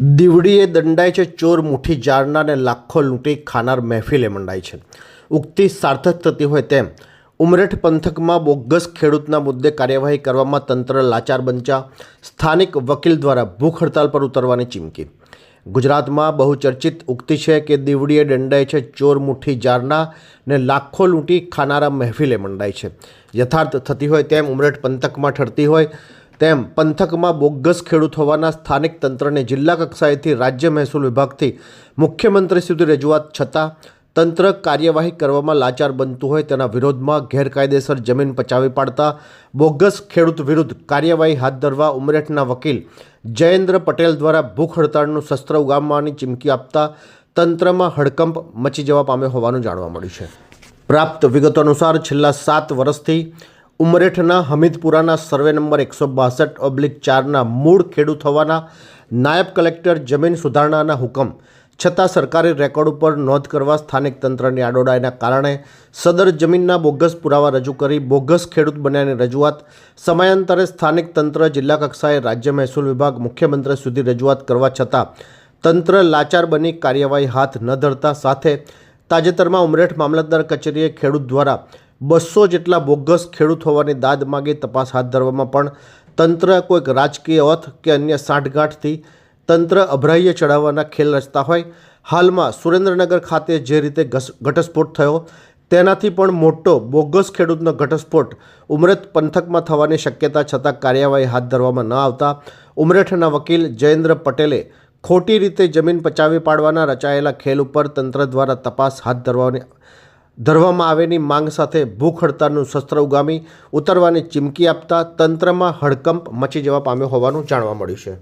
દીવડીએ દંડાય છે ચોર મુઠ્ઠી જાળનારને લાખો લૂંટી ખાનાર મહેફિલે મંડાય છે. ઉક્તિ સાર્થક થતી હોય તેમ ઉમરેઠ પંથકમાં બોગસ ખેડૂતના મુદ્દે કાર્યવાહી કરવામાં તંત્ર લાચાર બનચા સ્થાનિક વકીલ દ્વારા ભૂખ હડતાલ પર ઉતરવાની ચીમકી. ગુજરાતમાં બહુ ચર્ચિત ઉક્તિ છે કે દીવડીએ દંડાય છે ચોર મુઠ્ઠી જારના ને લાખો લૂંટી ખાનારા મહેફિલે મંડાય છે. યથાર્થ થતી હોય તેમ ઉમરેઠ પંથકમાં ઠરતી હોય તેમ પંથકમાં બોગસ ખેડૂત હોવાના સ્થાનિક તંત્રને જિલ્લા કક્ષાએથી રાજ્ય મહેસૂલ વિભાગથી મુખ્યમંત્રી સુધી રજૂઆત છતાં તંત્ર કાર્યવાહી કરવામાં લાચાર બનતું હોય તેના વિરોધમાં ગેરકાયદેસર જમીન પચાવી પાડતા બોગસ ખેડૂત વિરુદ્ધ કાર્યવાહી હાથ ધરવા ઉમરેઠના વકીલ જયેન્દ્ર પટેલ દ્વારા ભૂખ હડતાળનું શસ્ત્ર ઉગામવાની ચીમકી આપતા તંત્રમાં હડકંપ મચી જવા પામ્યો હોવાનું જાણવા મળ્યું છે. પ્રાપ્ત વિગતો અનુસાર છેલ્લા સાત વર્ષથી ઉમરેઠના હમીદપુરાના સર્વે નંબર એકસો બાસઠ ઓબ્લિક ચારના મૂળ ખેડૂત હોવાના નાયબ કલેક્ટર જમીન સુધારણાના હુકમ, છતાં સરકારી રેકોર્ડ ઉપર નોંધ કરવા સ્થાનિક તંત્રની આડોડાઈના કારણે સદર જમીનના બોગસ પુરાવા રજૂ કરી બોગસ ખેડૂત બન્યાની રજૂઆત સમયાંતરે સ્થાનિક તંત્ર જિલ્લા કક્ષાએ રાજ્ય મહેસૂલ વિભાગ મુખ્યમંત્રી સુધી રજૂઆત કરવા છતાં તંત્ર લાચાર બની કાર્યવાહી હાથ ન ધરતા સાથે તાજેતરમાં ઉમરેઠ મામલતદાર કચેરીએ ખેડૂત દ્વારા બસો જેટલા બોગસ ખેડૂત હોવાની દાદ માગી તપાસ હાથ ધરવામાં પણ તંત્ર કોઈક રાજકીય અથ કે અન્ય સાંઠગાંઠથી તંત્ર અભરાહ્ય ચઢાવવાના ખેલ રચતા હોય. હાલમાં સુરેન્દ્રનગર ખાતે જે રીતે ઘટસ્ફોટ થયો, તેનાથી પણ મોટો બોગસ ખેડૂતનો ઘટસ્ફોટ ઉમરેઠ પંથકમાં થવાની શક્યતા છતાં કાર્યવાહી હાથ ધરવામાં ન આવતા ઉમરેઠના વકીલ જયેન્દ્ર પટેલે ખોટી રીતે જમીન પચાવી પાડવાના રચાયેલા ખેલ ઉપર તંત્ર દ્વારા તપાસ હાથ ધરવાની ધરવામાં આવેની માંગ સાથે ભૂખ હડતાળનું શસ્ત્ર ઉગામી ઉતરવાની ચીમકી આપતા તંત્રમાં હડકંપ મચી જવા પામ્યો હોવાનું જાણવા મળ્યું છે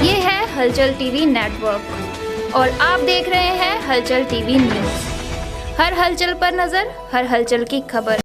ये है हलचल टीवी नेटवर्क और आप देख रहे हैं हलचल टीवी न्यूज हर हलचल पर नजर हर हलचल की खबर